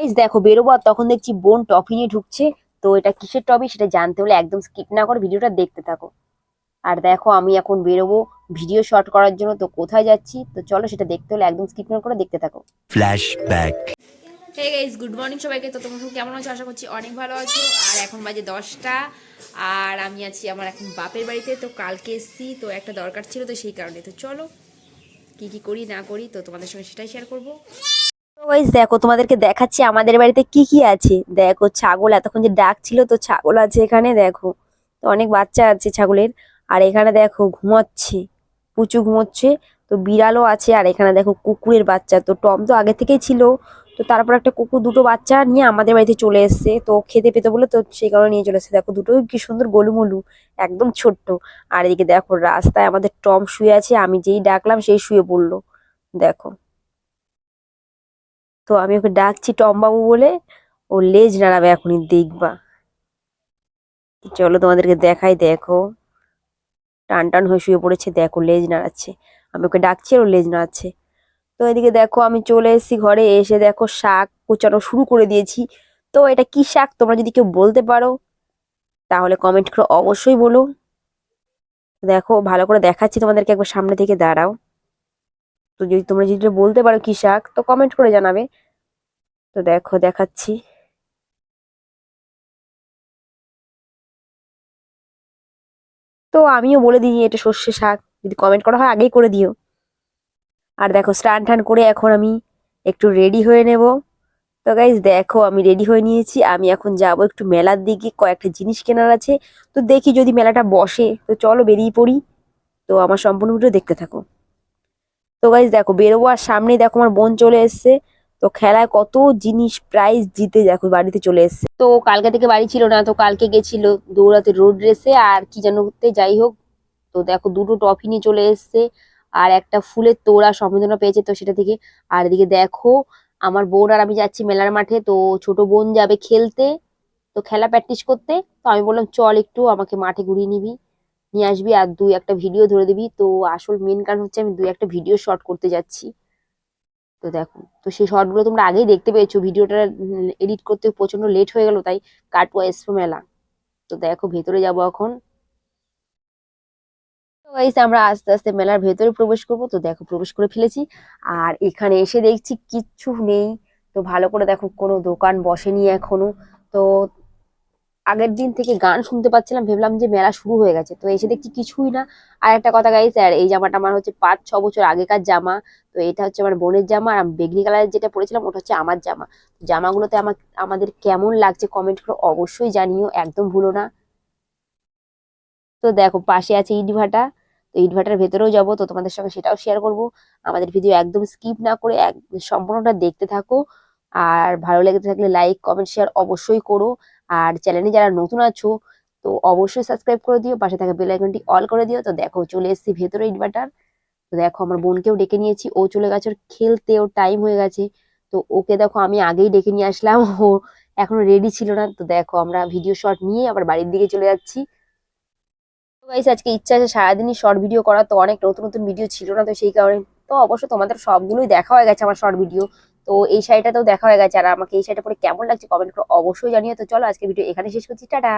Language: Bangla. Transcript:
গাইস দেখো বেরোবো আর তখন দেখছি বোন টফি নিয়ে ঢুকছে। তো এটা কিসের টপি সেটা জানতে হলে একদম স্কিপ না করে ভিডিওটা দেখতে থাকো। আর দেখো আমি এখন বেরোবো ভিডিও শট করার জন্য তো কোথায় যাচ্ছি? তো চলো সেটা দেখতে হলে একদম স্কিপ না করে দেখতে থাকো। Flashback. Hey guys good morning সবাইকে। তো তোমরা কেমন আছো? আশা করছি অনেক ভালো আছো। আর এখন বাজে দশটা। আর আমি আছি আমার এখন বাপের বাড়িতে। তো কালকে এসছি তো একটা দরকার ছিল তো সেই কারণে। তো চলো কি কি করি না করি তো তোমাদের সঙ্গে সেটাই শেয়ার করব। গাইস দেখো, তোমাদেরকে দেখাচ্ছি আমাদের বাড়িতে কি কি আছে। দেখো, ছাগল, এতক্ষণ যে ডাক ছিল তো ছাগল আছে এখানে, দেখো। তো অনেক বাচ্চা আছে ছাগলের। আর এখানে দেখো, ঘুমাচ্ছে পুচু ঘুমোচ্ছে। তো বিড়ালও আছে, আর এখানে দেখো কুকুরের বাচ্চা। তো টম তো আগে থেকেই ছিল। তো তারপর একটা কুকুর, দুটো বাচ্চা নিয়ে আমাদের বাড়িতে চলে এসছে। তো খেতে পেতে বলে তো সেই কারণে নিয়ে চলে এসছে। দেখো দুটো কি সুন্দর গোলুমলু, একদম ছোট্ট। আর এদিকে দেখো, রাস্তায় আমাদের টম শুয়ে আছে, আমি যেই ডাকলাম, সেই শুয়ে পড়ল। দেখো। তো আমি ওকে ডাকছি টমবাবু বলে, ও লেজ নাড়াবে এখনই, দেখবা। চলো তোমাদেরকে দেখাই, দেখো। টান টান হয়ে শুয়ে পড়েছে, দেখো লেজ নাড়াচ্ছে। আমি ওকে ডাকছি আর ও লেজ নাড়াচ্ছে। তো এদিকে দেখো, আমি চলে এসেছি ঘরে, এসে দেখো শাক কুচানো শুরু করে দিয়েছি। তো এটা কি শাক, তোমরা যদি কেউ বলতে পারো, তাহলে কমেন্ট করে অবশ্যই বলো। দেখো, ভালো করে দেখাচ্ছি তোমাদেরকে, একবার সামনে থেকে দাঁড়াও। তো যদি তোমরা যদি বলতে পারো কি শাক, তো কমেন্ট করে জানাবে। তো দেখো, দেখাচ্ছি। তো আমিও বলে দিই এটা সর্ষে শাক, যদি কমেন্ট করা হয় আগেই করে দিও। আর দেখো, স্নান টান করে এখন আমি একটু রেডি হয়ে নেব। তো গাইজ দেখো, আমি রেডি হয়ে নিয়েছি। আমি এখন যাব একটু মেলার দিকে, কয়েকটা জিনিস কেনার আছে। তো দেখি যদি মেলাটা বসে, তো চলো বেরিয়ে পড়ি। তো আমার সম্পূর্ণ ভিডিও দেখতে থাকো। তো গাইজ দেখো বেরোবো আর সামনেই দেখো আমার বোন চলে এসছে। তো খেলায় কত জিনিস প্রাইজ জিতে দেখো, বাড়িতে চলে এসছে। তো কালকে থেকে বাড়ি ছিল না, তো কালকে গেছিল দৌড়াতে রোড রেসে আর কি যেন যাই হোক। তো দেখো দুটো টফি নিয়ে চলে এসছে আর একটা ফুলের তোড়া সম্বোধনা পেয়েছে তো সেটা থেকে। আর এদিকে দেখো আমার বোন আর আমি যাচ্ছি মেলার মাঠে, তো ছোট বোন যাবে খেলতে। তো খেলা প্র্যাকটিস করতে, তো আমি বললাম, চল একটু আমাকে মাঠে ঘুরিয়ে নিবি। নিয়ে আসবি আর দুই একটা ভিডিও ধরে দিবি। তো আসল মেন কারণ হচ্ছে আমি দুই একটা ভিডিও শট করতে যাচ্ছি। তো দেখো, তো সেই শর্টগুলো তোমরা আগেই দেখতে পেয়েছ। ভিডিওটা এডিট করতে প্রচণ্ড লেট হয়ে গেল, তাই কাটওয়া এসপো মেলা। তো দেখো, ভেতরে যাব এখন। আমরা আস্তে আস্তে মেলার ভেতরে প্রবেশ করব। তো দেখো, প্রবেশ করে ফেলেছি। আর এখানে এসে দেখছি কিচ্ছু নেই। তো ভালো করে দেখো, কোনো দোকান বসেনি এখনও। তো আগের দিন থেকে গান শুনতে পাচ্ছিলাম, ভেবলাম যে মেলা শুরু হয়ে গেছে। তো এসে দেখছি কিছুই না। আর একটা কথা গাইস আর এই জামাটা আমার হচ্ছে পাঁচ, ছ বছর আগেকার জামা। তো এটা হচ্ছে আমার বোনের জামা, আর বেগনি কালারের যেটা পরেছিলাম, ওটা হচ্ছে আমার জামা। জামাগুলোতে আমার, আমাদের কেমন লাগছে কমেন্ট করে অবশ্যই জানিও, একদম ভুলো না। তো দেখো, পাশে আছে ইটভাটা তো ইটভাটার ভেতরেও যাব, তো তোমাদের সঙ্গে সেটাও শেয়ার করব। আমাদের ভিডিও একদম স্কিপ না করে সম্পূর্ণটা দেখতে থাকো। আর ভালো লেগে থাকলে লাইক কমেন্ট শেয়ার অবশ্যই করো। আর চ্যানেলে যারা নতুন আছো, তো অবশ্যই সাবস্ক্রাইব করে দিও, পাশে থাকা বেল আইকনটি অল করে দিও। তো দেখো, চলে এসেছি ভেতরে ইনভার্টার তো দেখো, আমার বোনকেও ডেকে নিয়েছি। ও চলে গেছে ওর খেলতে, ওর টাইম হয়ে গেছে। তো ওকে দেখো, আমি আগেই ডেকে নিয়ে আসলাম। ও এখনও রেডি ছিল না। তো দেখো, আমরা ভিডিও শট নিয়ে আবার বাড়ির দিকে চলে যাচ্ছি। তো গাইস আজকে ইচ্ছা আছে সারাদিনই শর্ট ভিডিও করা। তো অনেক নতুন নতুন ভিডিও ছিল না, তো সেই কারণে তো অবশ্য তোমাদের সবগুলোই দেখা হয়ে গেছে আমার শর্ট ভিডিও তো এই শাড়িটাতেও দেখা হয়ে গেছে। আর আমাকে এই শাড়িটা পরে কেমন লাগছে কমেন্ট করে অবশ্যই জানিও। তো চলো আজকে ভিডিও এখানে শেষ করছি। টাটা!